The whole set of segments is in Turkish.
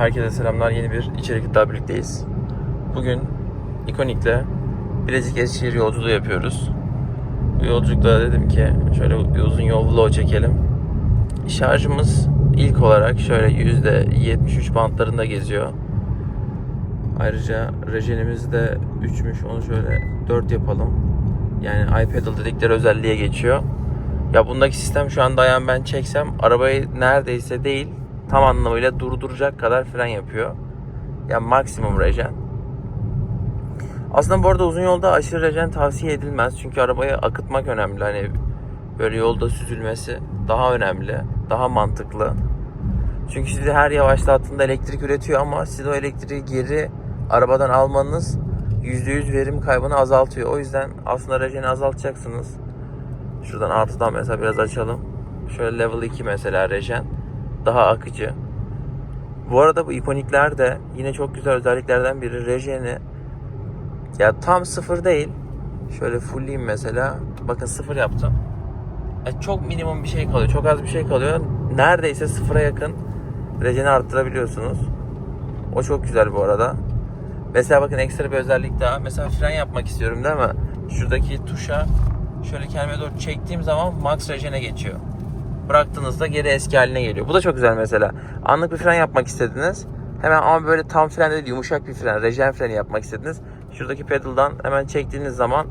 Herkese selamlar. Yeni bir içerikle daha birlikteyiz. Bugün İkonik'le Bilecik Eskişehir yolculuğu yapıyoruz. Bu yolculukta dedim ki şöyle bir uzun yol vlog çekelim. Şarjımız ilk olarak şöyle %73 bantlarında geziyor. Ayrıca rejenimiz de 3'müş. Onu şöyle 4 yapalım. Yani iPedal dedikleri özelliğe geçiyor. Ya bundaki sistem şu anda ayağım ben çeksem arabayı neredeyse değil tam anlamıyla durduracak kadar fren yapıyor. Yani maksimum rejen. Aslında bu arada uzun yolda aşırı rejen tavsiye edilmez. Çünkü arabayı akıtmak önemli. Hani böyle yolda süzülmesi daha önemli. Daha mantıklı. Çünkü sizi her yavaşlattığında elektrik üretiyor ama siz o elektriği geri arabadan almanız %100 verim kaybını azaltıyor. O yüzden aslında rejeni azaltacaksınız. Şuradan artıdan mesela biraz açalım. Şöyle level 2 mesela rejen. Daha akıcı. Bu arada bu ikonikler de yine çok güzel özelliklerden biri. Rejeni ya tam sıfır değil. Şöyle fullleyeyim mesela. Bakın sıfır yaptım. E, çok minimum bir şey kalıyor. Çok az bir şey kalıyor. Neredeyse sıfıra yakın rejeni arttırabiliyorsunuz. O çok güzel bu arada. Mesela bakın ekstra bir özellik daha. Mesela fren yapmak istiyorum değil mi? Şuradaki tuşa şöyle kendime doğru çektiğim zaman max rejene geçiyor. Bıraktığınızda geri eski haline geliyor. Bu da çok güzel mesela. Anlık bir fren yapmak istediniz. Hemen ama böyle tam fren değil yumuşak bir fren, rejen freni yapmak istediniz. Şuradaki pedaldan hemen çektiğiniz zaman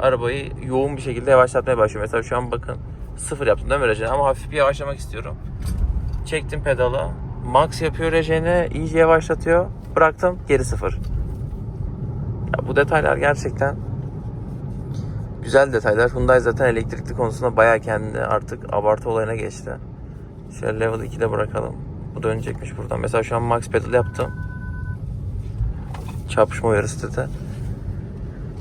arabayı yoğun bir şekilde yavaşlatmaya başlıyor. Mesela şu an bakın sıfır yaptım değil mi rejeni ama hafif bir yavaşlamak istiyorum. Çektim pedalı. Max yapıyor rejeni, iyice yavaşlatıyor. Bıraktım geri sıfır. Ya bu detaylar gerçekten güzel detaylar. Hyundai zaten elektrikli konusunda bayağı kendini artık abartı olayına geçti. Şöyle level 2'de bırakalım. Bu dönecekmiş buradan. Mesela şu an max pedal yaptım. Çarpışma uyarısı dedi.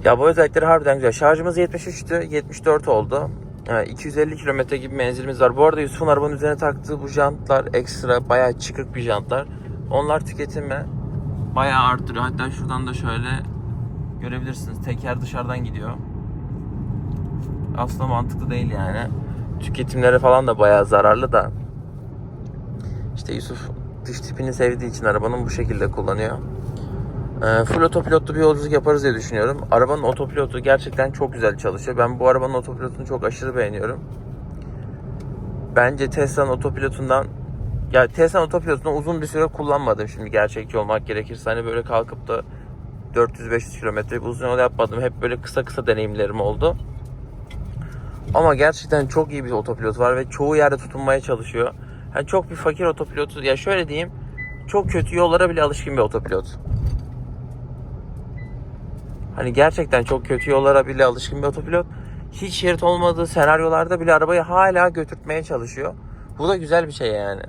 Ya bu özellikleri harbiden güzel. Şarjımız 73'tü. 74 oldu. Yani 250 kilometre gibi menzilimiz var. Bu arada Yusuf'un arabanın üzerine taktığı bu jantlar ekstra bayağı çıkık bir jantlar. Onlar tüketimi bayağı arttırıyor. Hatta şuradan da şöyle görebilirsiniz. Teker dışarıdan gidiyor. Aslında mantıklı değil yani. Tüketimleri falan da bayağı zararlı da. İşte Yusuf dış tipini sevdiği için arabanın bu şekilde kullanıyor. Ee, full otopilotlu bir yolculuk yaparız diye düşünüyorum. Arabanın otopilotu gerçekten çok güzel çalışıyor. Ben bu arabanın otopilotunu çok aşırı beğeniyorum. Bence Tesla'nın otopilotundan ya Tesla'nın otopilotunu uzun bir süre kullanmadım şimdi gerçekçi olmak gerekirse. Hani böyle kalkıp da 400-500 kilometre uzun yol yapmadım. Hep böyle kısa kısa deneyimlerim oldu. Ama gerçekten çok iyi bir otopilot var ve çoğu yerde tutunmaya çalışıyor. Yani çok bir fakir otopilotu ya şöyle diyeyim çok kötü yollara bile alışkın bir otopilot. Hani gerçekten çok kötü yollara bile alışkın bir otopilot. Hiç şerit olmadığı senaryolarda bile arabayı hala götürtmeye çalışıyor. Bu da güzel bir şey yani.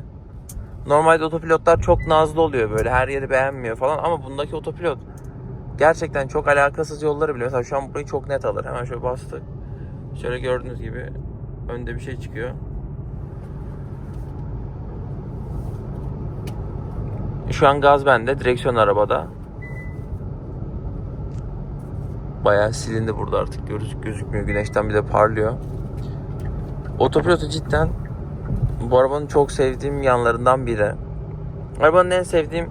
Normalde otopilotlar çok nazlı oluyor böyle her yeri beğenmiyor falan ama bundaki otopilot gerçekten çok alakasız yolları bile. Mesela şu an burayı çok net alır. Hemen şöyle bastık. Şöyle gördüğünüz gibi önde bir şey çıkıyor. Şu an gaz bende, direksiyon arabada. Bayağı silindi burada artık gözük gözükmüyor. Güneşten bir de parlıyor. Otopilotu cidden bu arabanın çok sevdiğim yanlarından biri. Arabanın en sevdiğim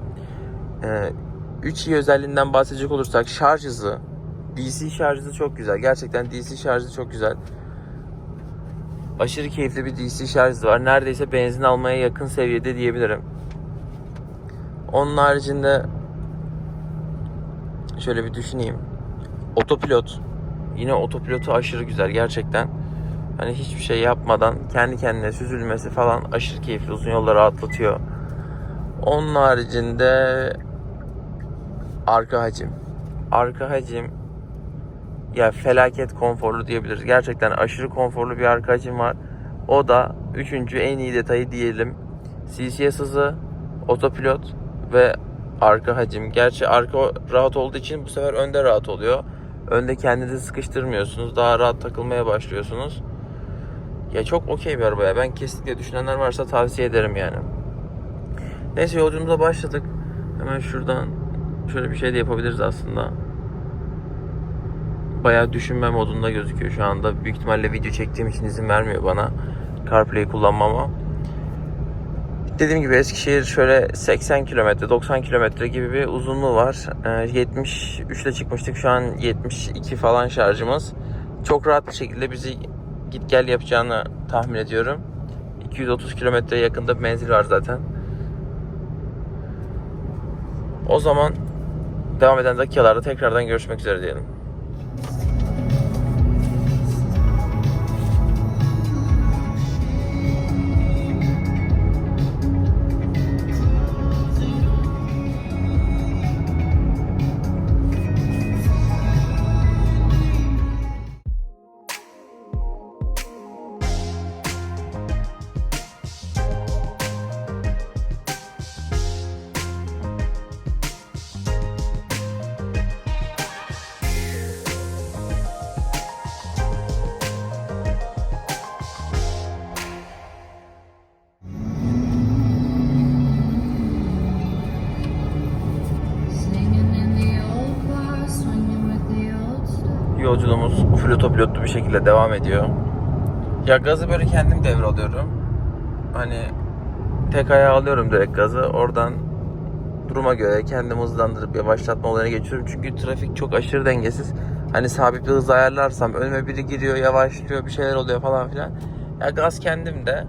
3 iyi özelliğinden bahsedecek olursak şarj hızı, DC şarj hızı çok güzel. Gerçekten DC şarj hızı çok güzel. Aşırı keyifli bir DC şarj hızı var. Neredeyse benzin almaya yakın seviyede diyebilirim. Onun haricinde şöyle bir düşüneyim. Otopilot. Yine otopilotu aşırı güzel gerçekten. Hani hiçbir şey yapmadan kendi kendine süzülmesi falan aşırı keyifli. Uzun yolları atlatıyor. Onun haricinde arka hacim. Arka hacim ya felaket konforlu diyebiliriz. Gerçekten aşırı konforlu bir arka hacim var. O da üçüncü en iyi detayı diyelim. CCS hızı, otopilot ve arka hacim. Gerçi arka rahat olduğu için bu sefer önde rahat oluyor. Önde kendinizi sıkıştırmıyorsunuz. Daha rahat takılmaya başlıyorsunuz. Ya çok okey bir araba. Ben kesinlikle düşünenler varsa tavsiye ederim yani. Neyse yolculuğumuza başladık. Hemen şuradan şöyle bir şey de yapabiliriz aslında. Bayağı düşünme modunda gözüküyor şu anda. Büyük ihtimalle video çektiğim için izin vermiyor bana CarPlay kullanmama. Dediğim gibi Eskişehir şöyle 80 kilometre, 90 kilometre gibi bir uzunluğu var. Ee, 73 ile çıkmıştık. Şu an 72 falan şarjımız. Çok rahat bir şekilde bizi git gel yapacağını tahmin ediyorum. 230 kilometreye yakında bir menzil var zaten. O zaman devam eden dakikalarda tekrardan görüşmek üzere diyelim. Yolculuğumuz full otopilotlu bir şekilde devam ediyor. Ya gazı böyle kendim devralıyorum. Hani tek ayağa alıyorum direkt gazı. Oradan duruma göre kendimi hızlandırıp yavaşlatma olayına geçiyorum. Çünkü trafik çok aşırı dengesiz. Hani sabit bir hız ayarlarsam önüme biri giriyor, yavaşlıyor, bir şeyler oluyor falan filan. Ya gaz kendim de.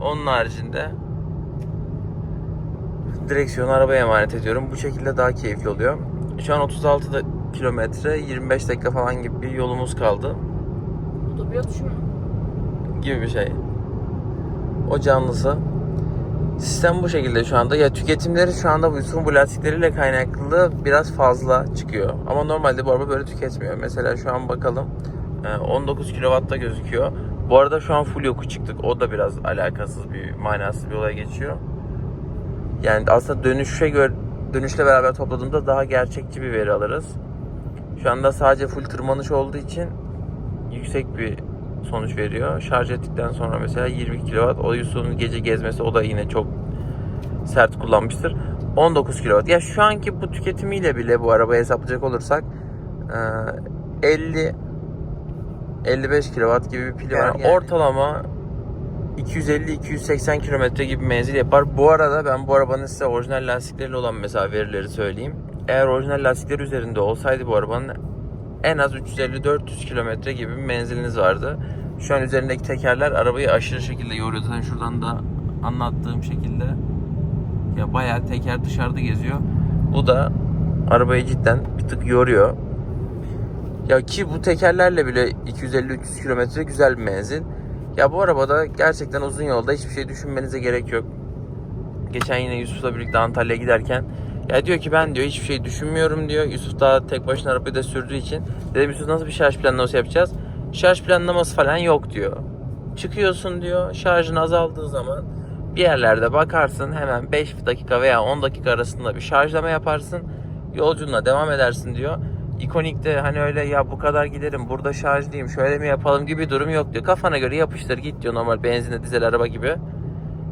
Onun haricinde direksiyonu arabaya emanet ediyorum. Bu şekilde daha keyifli oluyor. Şu an 36 da- kilometre, 25 dakika falan gibi bir yolumuz kaldı. Otopilot şu mu? Gibi bir şey. O canlısı. Sistem bu şekilde şu anda. Ya tüketimleri şu anda bu Yusuf'un bu lastikleriyle kaynaklı biraz fazla çıkıyor. Ama normalde bu araba böyle tüketmiyor. Mesela şu an bakalım. Ee, 19 kW'da gözüküyor. Bu arada şu an full yokuş çıktık. O da biraz alakasız bir manasız bir olaya geçiyor. Yani aslında dönüşe göre dönüşle beraber topladığımda daha gerçekçi bir veri alırız. Şu anda sadece full tırmanış olduğu için yüksek bir sonuç veriyor. Şarj ettikten sonra mesela 20 kW o Yusuf'un gece gezmesi o da yine çok sert kullanmıştır. 19 kW. Ya şu anki bu tüketimiyle bile bu arabayı hesaplayacak olursak eee, 50 55 kW gibi bir pili var. Yani Ortalama 250-280 kilometre gibi menzil yapar. Bu arada ben bu arabanın size orijinal lastikleriyle olan mesela verileri söyleyeyim. Eğer orijinal lastikler üzerinde olsaydı bu arabanın en az 350-400 kilometre gibi bir menziliniz vardı. Şu an üzerindeki tekerler arabayı aşırı şekilde yoruyor. Zaten şuradan da anlattığım şekilde ya bayağı teker dışarıda geziyor. Bu da arabayı cidden bir tık yoruyor. Ya ki bu tekerlerle bile 250-300 kilometre güzel bir menzil. Ya bu arabada gerçekten uzun yolda hiçbir şey düşünmenize gerek yok. Geçen yine Yusuf'la birlikte Antalya'ya giderken ya diyor ki ben diyor hiçbir şey düşünmüyorum diyor. Yusuf daha tek başına arabayı da sürdüğü için. Dedim Yusuf nasıl bir şarj planlaması yapacağız? Şarj planlaması falan yok diyor. Çıkıyorsun diyor. Şarjın azaldığı zaman bir yerlerde bakarsın hemen 5 dakika veya 10 dakika arasında bir şarjlama yaparsın. Yolculuğuna devam edersin diyor. İkonik'te hani öyle ya bu kadar giderim burada şarjlıyım şöyle mi yapalım gibi durum yok diyor. Kafana göre yapıştır git diyor normal benzinli dizel araba gibi.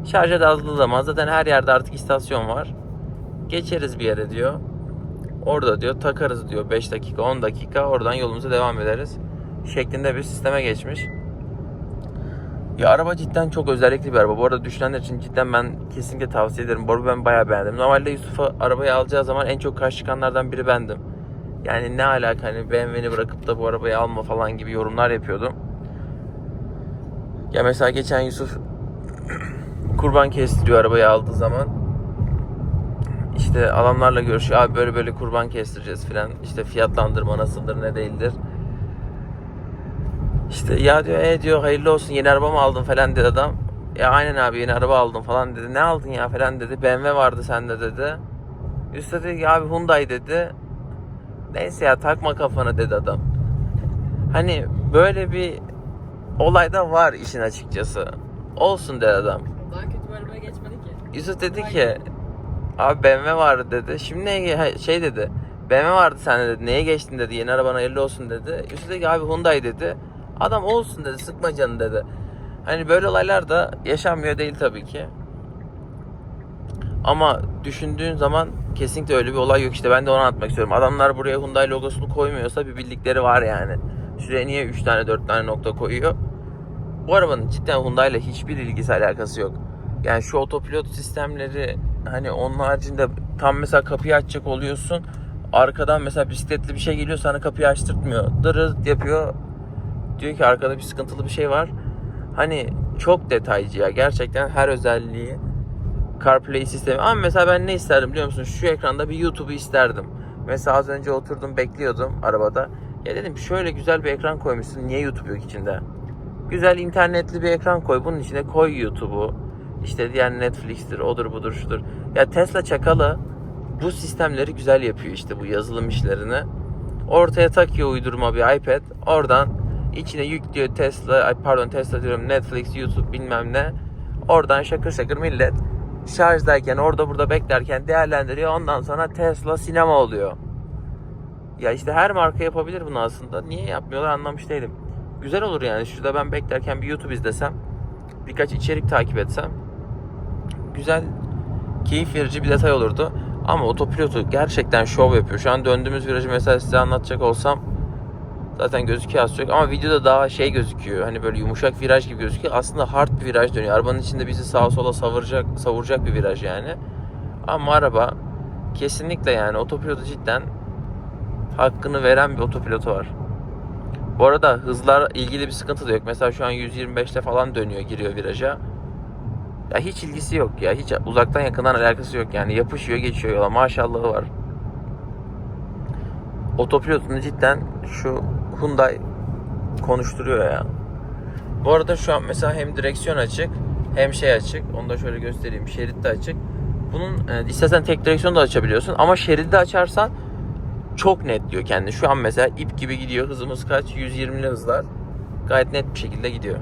Şarja da zaman zaten her yerde artık istasyon var. Geçeriz bir yere diyor. Orada diyor takarız diyor 5 dakika 10 dakika oradan yolumuza devam ederiz. Şeklinde bir sisteme geçmiş. Ya araba cidden çok özellikli bir araba. Bu arada düşünenler için cidden ben kesinlikle tavsiye ederim. Bu araba ben bayağı beğendim. Normalde Yusuf'a arabayı alacağı zaman en çok karşı çıkanlardan biri bendim. Yani ne alaka hani BMW'ni bırakıp da bu arabayı alma falan gibi yorumlar yapıyordum. Ya mesela geçen Yusuf kurban kestiriyor arabayı aldığı zaman. İşte adamlarla görüşüyor. Abi böyle böyle kurban kestireceğiz filan. İşte fiyatlandırma nasıldır ne değildir. İşte ya diyor e diyor hayırlı olsun yeni araba mı aldın falan dedi adam. Ya aynen abi yeni araba aldım falan dedi. Ne aldın ya falan dedi. BMW vardı sende dedi. Üstad dedi ki abi Hyundai dedi. Neyse ya takma kafana dedi adam. Hani böyle bir olay da var işin açıkçası. Olsun dedi adam. Daha kötü bir arabaya geçmedi ki. Yusuf dedi ki abi BMW vardı dedi. Şimdi neye şey dedi. BMW vardı sende dedi. Neye geçtin dedi. Yeni araban hayırlı olsun dedi. Ki abi Hyundai dedi. Adam olsun dedi. Sıkma canını dedi. Hani böyle olaylar da yaşanmıyor değil tabii ki. Ama düşündüğün zaman kesinlikle öyle bir olay yok işte ben de onu anlatmak istiyorum. Adamlar buraya Hyundai logosunu koymuyorsa bir bildikleri var yani. Şuraya niye 3 tane 4 tane nokta koyuyor? Bu arabanın cidden Hyundai ile hiçbir ilgisi alakası yok. Yani şu otopilot sistemleri hani onun haricinde tam mesela kapıyı açacak oluyorsun. Arkadan mesela bisikletli bir şey geliyor sana kapıyı açtırtmıyor. Dırırt yapıyor. Diyor ki arkada bir sıkıntılı bir şey var. Hani çok detaycı ya. Gerçekten her özelliği CarPlay sistemi. Ama mesela ben ne isterdim biliyor musun? Şu ekranda bir YouTube'u isterdim. Mesela az önce oturdum bekliyordum arabada. Ya dedim şöyle güzel bir ekran koymuşsun. Niye YouTube yok içinde? Güzel internetli bir ekran koy. Bunun içine koy YouTube'u. İşte diğer Netflix'tir, odur budur şudur. Ya Tesla çakalı bu sistemleri güzel yapıyor işte bu yazılım işlerini. Ortaya takıyor uydurma bir iPad. Oradan içine yüklüyor Tesla, ay pardon Tesla diyorum Netflix, YouTube bilmem ne. Oradan şakır şakır millet şarjdayken orada burada beklerken değerlendiriyor. Ondan sonra Tesla sinema oluyor. Ya işte her marka yapabilir bunu aslında. Niye yapmıyorlar anlamış değilim. Güzel olur yani. Şurada ben beklerken bir YouTube izlesem, birkaç içerik takip etsem güzel, keyif verici bir detay olurdu. Ama otopilotu gerçekten şov yapıyor. Şu an döndüğümüz virajı mesela size anlatacak olsam zaten gözüküyor az çok ama videoda daha şey gözüküyor. Hani böyle yumuşak viraj gibi gözüküyor. Aslında hard bir viraj dönüyor. Arabanın içinde bizi sağa sola savuracak, savuracak bir viraj yani. Ama araba kesinlikle yani otopilotu cidden hakkını veren bir otopilotu var. Bu arada hızlar ilgili bir sıkıntı da yok. Mesela şu an 125'te falan dönüyor, giriyor viraja. Ya hiç ilgisi yok ya. Hiç uzaktan yakından alakası yok yani. Yapışıyor, geçiyor yola. Maşallahı var. Otopilotunu cidden şu Hyundai konuşturuyor ya. Bu arada şu an mesela hem direksiyon açık hem şey açık. Onu da şöyle göstereyim. Şerit de açık. Bunun e, istersen tek direksiyon da açabiliyorsun ama şeridi de açarsan çok net diyor kendi. Şu an mesela ip gibi gidiyor. Hızımız kaç? 120'li hızlar. Gayet net bir şekilde gidiyor.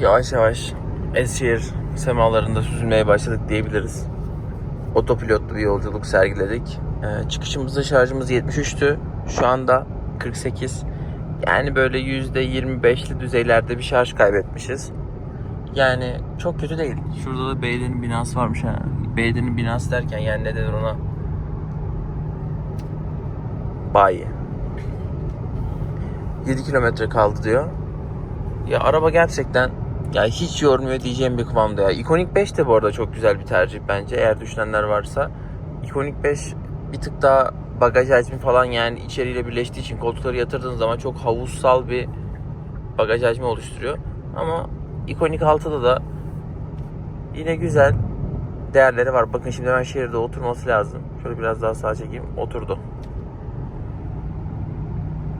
Yavaş yavaş Eskişehir semalarında süzülmeye başladık diyebiliriz. Otopilotlu bir yolculuk sergiledik. Ee, çıkışımızda şarjımız 73'tü. Şu anda 48. Yani böyle %25'li düzeylerde bir şarj kaybetmişiz. Yani çok kötü değil. Şurada da Beyden'in binası varmış ha. Beyden'in binası derken yani ne denir ona? Bayi. 7 kilometre kaldı diyor. Ya araba gerçekten ya hiç yormuyor diyeceğim bir kıvamda ya. Ikonik 5 de bu arada çok güzel bir tercih bence eğer düşünenler varsa. Ikonik 5 bir tık daha bagaj hacmi falan yani içeriyle birleştiği için koltukları yatırdığın zaman çok havuzsal bir bagaj hacmi oluşturuyor. Ama ikonik 6'da da yine güzel değerleri var. Bakın şimdi ben şehirde oturması lazım. Şöyle biraz daha sağa çekeyim. Oturdu.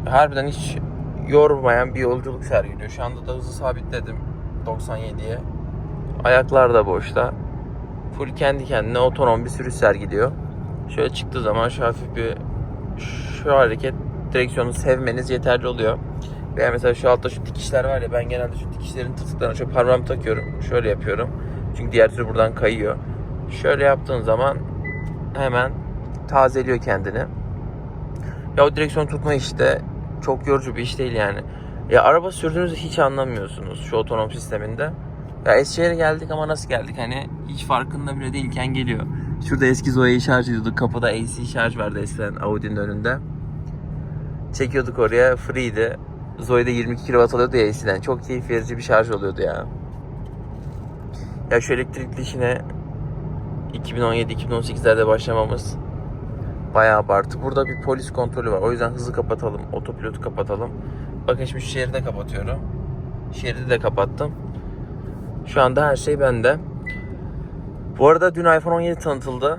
Harbiden hiç yormayan bir yolculuk sergiliyor. Şu anda da hızı sabitledim 97'ye. Ayaklar da boşta. Full kendi kendine otonom bir sürüş sergiliyor. Şöyle çıktığı zaman şu hafif bir şu hareket direksiyonu sevmeniz yeterli oluyor. Veya mesela şu altta şu dikişler var ya ben genelde şu dikişlerin tırtıklarına şöyle parmağımı takıyorum. Şöyle yapıyorum. Çünkü diğer türlü buradan kayıyor. Şöyle yaptığın zaman hemen tazeliyor kendini. Ya o direksiyon tutma işte çok yorucu bir iş değil yani. Ya araba sürdüğünüzü hiç anlamıyorsunuz şu otonom sisteminde. Ya Eskişehir'e geldik ama nasıl geldik hani hiç farkında bile değilken geliyor. Şurada eski Zoe'yi şarj ediyorduk. Kapıda AC şarj vardı eskiden Audi'nin önünde. Çekiyorduk oraya free'di. Zoe'de 22 kW alıyordu ya AC'den. Çok keyif verici bir şarj oluyordu ya. Ya şu elektrikli işine 2017-2018'lerde başlamamız bayağı abartı. Burada bir polis kontrolü var. O yüzden hızı kapatalım. Otopilotu kapatalım. Bakın şimdi şu kapatıyorum. Şeridi de kapattım. Şu anda her şey bende. Bu arada dün iPhone 17 tanıtıldı.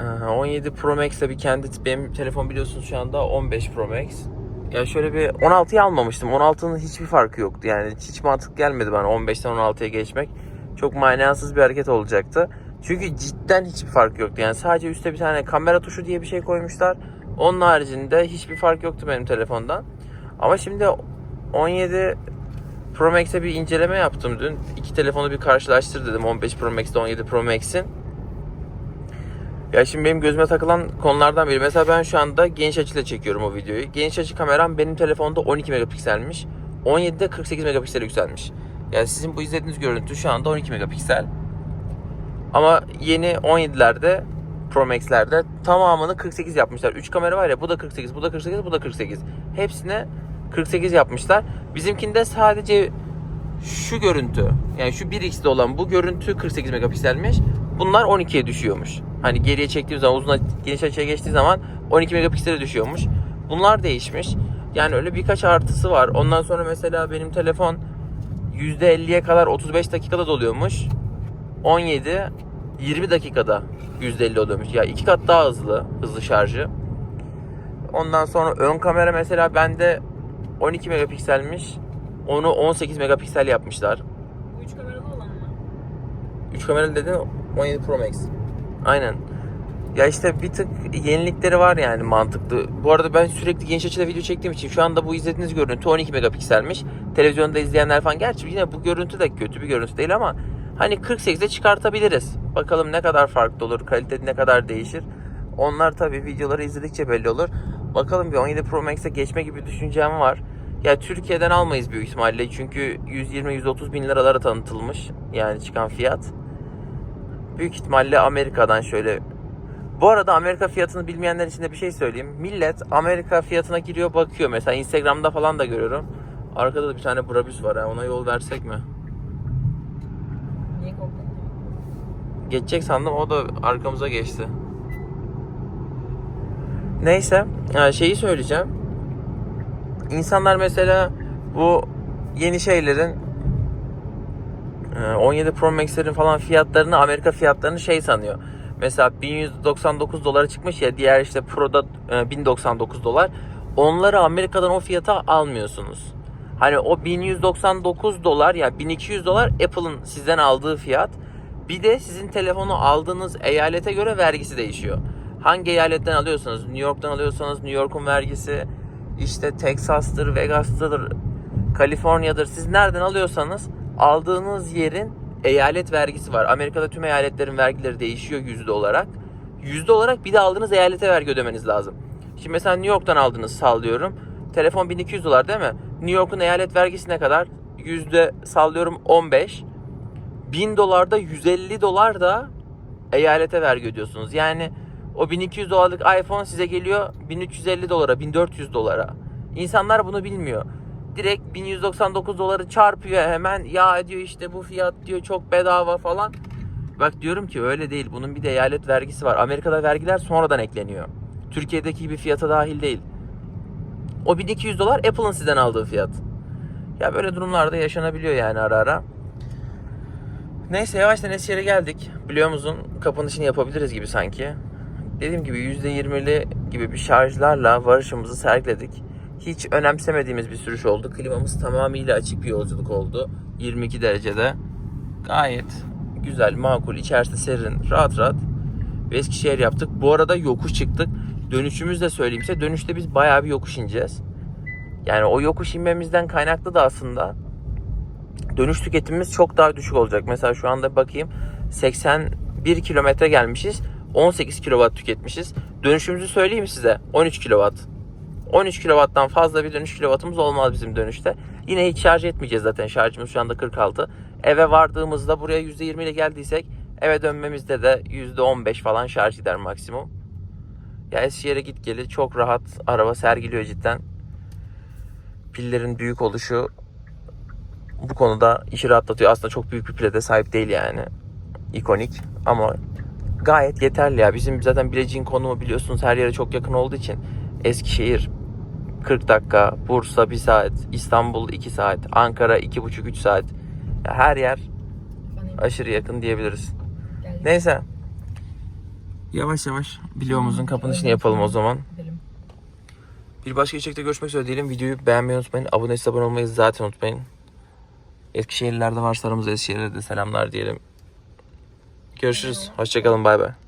Ee, 17 Pro Max'le bir kendi benim telefon biliyorsunuz şu anda 15 Pro Max. Ya şöyle bir 16'yı almamıştım. 16'nın hiçbir farkı yoktu. Yani hiç mantık gelmedi bana 15'ten 16'ya geçmek. Çok manasız bir hareket olacaktı. Çünkü cidden hiçbir fark yoktu. Yani sadece üstte bir tane kamera tuşu diye bir şey koymuşlar. Onun haricinde hiçbir fark yoktu benim telefondan. Ama şimdi 17 Pro Max'e bir inceleme yaptım dün. İki telefonu bir karşılaştır dedim. 15 Pro Max'te 17 Pro Max'in. Ya şimdi benim gözüme takılan konulardan biri. Mesela ben şu anda geniş açıyla çekiyorum o videoyu. Geniş açı kameram benim telefonda 12 megapikselmiş. 17'de 48 megapiksel yükselmiş. Yani sizin bu izlediğiniz görüntü şu anda 12 megapiksel. Ama yeni 17'lerde Pro Max'lerde tamamını 48 yapmışlar. 3 kamera var ya bu da 48, bu da 48, bu da 48. Hepsine 48 yapmışlar. Bizimkinde sadece şu görüntü yani şu 1x'de olan bu görüntü 48 megapikselmiş. Bunlar 12'ye düşüyormuş. Hani geriye çektiğim zaman uzun geniş açıya geçtiği zaman 12 megapiksele düşüyormuş. Bunlar değişmiş. Yani öyle birkaç artısı var. Ondan sonra mesela benim telefon %50'ye kadar 35 dakikada doluyormuş. 17 20 dakikada %50 oluyormuş. Ya iki kat daha hızlı hızlı şarjı. Ondan sonra ön kamera mesela bende 12 megapikselmiş. Onu 18 megapiksel yapmışlar. Bu üç kameralı olan mı? 3 kameralı dedin 17 Pro Max. Aynen. Ya işte bir tık yenilikleri var yani mantıklı. Bu arada ben sürekli geniş açıda video çektiğim için şu anda bu izlediğiniz görüntü 12 megapikselmiş. Televizyonda izleyenler falan gerçi yine bu görüntü de kötü bir görüntü değil ama hani 48'e çıkartabiliriz. Bakalım ne kadar farklı olur, kalite ne kadar değişir. Onlar tabii videoları izledikçe belli olur. Bakalım bir 17 Pro Max'e geçme gibi düşüncem var. Ya Türkiye'den almayız büyük ihtimalle çünkü 120-130 bin liralara tanıtılmış yani çıkan fiyat. Büyük ihtimalle Amerika'dan şöyle bu arada Amerika fiyatını bilmeyenler için de bir şey söyleyeyim. Millet Amerika fiyatına giriyor bakıyor. Mesela Instagram'da falan da görüyorum. Arkada da bir tane Brabus var ha. Ona yol versek mi? Niye? Geçecek sandım. O da arkamıza geçti. Neyse. ha, Şeyi söyleyeceğim. İnsanlar mesela bu yeni şeylerin e, 17 Pro Max'lerin falan fiyatlarını Amerika fiyatlarını şey sanıyor. Mesela 1199 dolara çıkmış ya diğer işte Pro'da e, 1099 dolar. Onları Amerika'dan o fiyata almıyorsunuz. Hani o 1199 dolar ya 1200 dolar Apple'ın sizden aldığı fiyat. Bir de sizin telefonu aldığınız eyalete göre vergisi değişiyor. Hangi eyaletten alıyorsanız, New York'tan alıyorsanız New York'un vergisi, işte Texas'tır, Vegas'tır, Kaliforniya'dır. Siz nereden alıyorsanız aldığınız yerin eyalet vergisi var. Amerika'da tüm eyaletlerin vergileri değişiyor yüzde olarak. Yüzde olarak bir de aldığınız eyalete vergi ödemeniz lazım. Şimdi mesela New York'tan aldınız sallıyorum. Telefon 1200 dolar değil mi? New York'un eyalet vergisi ne kadar? Yüzde sallıyorum 15. 1000 dolarda 150 dolar da eyalete vergi ödüyorsunuz. Yani o 1200 dolarlık iPhone size geliyor 1350 dolara, 1400 dolara. İnsanlar bunu bilmiyor. Direkt 1199 doları çarpıyor hemen. Ya diyor işte bu fiyat diyor çok bedava falan. Bak diyorum ki öyle değil. Bunun bir de eyalet vergisi var. Amerika'da vergiler sonradan ekleniyor. Türkiye'deki gibi fiyata dahil değil. O 1200 dolar Apple'ın sizden aldığı fiyat. Ya böyle durumlarda yaşanabiliyor yani ara ara. Neyse yavaştan Eskişehir'e geldik. Biliyor musun kapanışını yapabiliriz gibi sanki. Dediğim gibi %20'li gibi bir şarjlarla varışımızı sergiledik. Hiç önemsemediğimiz bir sürüş oldu. Klimamız tamamıyla açık bir yolculuk oldu. 22 derecede. Gayet güzel, makul, içerisi serin, rahat rahat. Eskişehir yaptık. Bu arada yokuş çıktık. Dönüşümüz de söyleyeyimse dönüşte biz bayağı bir yokuş ineceğiz. Yani o yokuş inmemizden kaynaklı da aslında dönüş tüketimimiz çok daha düşük olacak. Mesela şu anda bakayım 81 kilometre gelmişiz. 18 kilowatt tüketmişiz. Dönüşümüzü söyleyeyim size. 13 kilowatt. 13 kilowatttan fazla bir dönüş kilovatımız olmaz bizim dönüşte. Yine hiç şarj etmeyeceğiz zaten. Şarjımız şu anda 46. Eve vardığımızda buraya %20 ile geldiysek eve dönmemizde de %15 falan şarj gider maksimum. Ya Eskişehir'e git geli çok rahat araba sergiliyor cidden. Pillerin büyük oluşu bu konuda işi rahatlatıyor. Aslında çok büyük bir pile de sahip değil yani. İkonik ama gayet yeterli ya. Bizim zaten Bilecik'in konumu biliyorsunuz her yere çok yakın olduğu için Eskişehir 40 dakika, Bursa 1 saat, İstanbul 2 saat, Ankara 2,5-3 saat. Ya her yer aşırı yakın diyebiliriz. Neyse. Yavaş yavaş videomuzun kapanışını yapalım o zaman. Bir başka içerikte görüşmek üzere diyelim. Videoyu beğenmeyi unutmayın. Abone abone olmayı zaten unutmayın. Eskişehirlilerde varsa aramızda Eskişehir'e de selamlar diyelim. Görüşürüz. Hoşçakalın. Bay bay.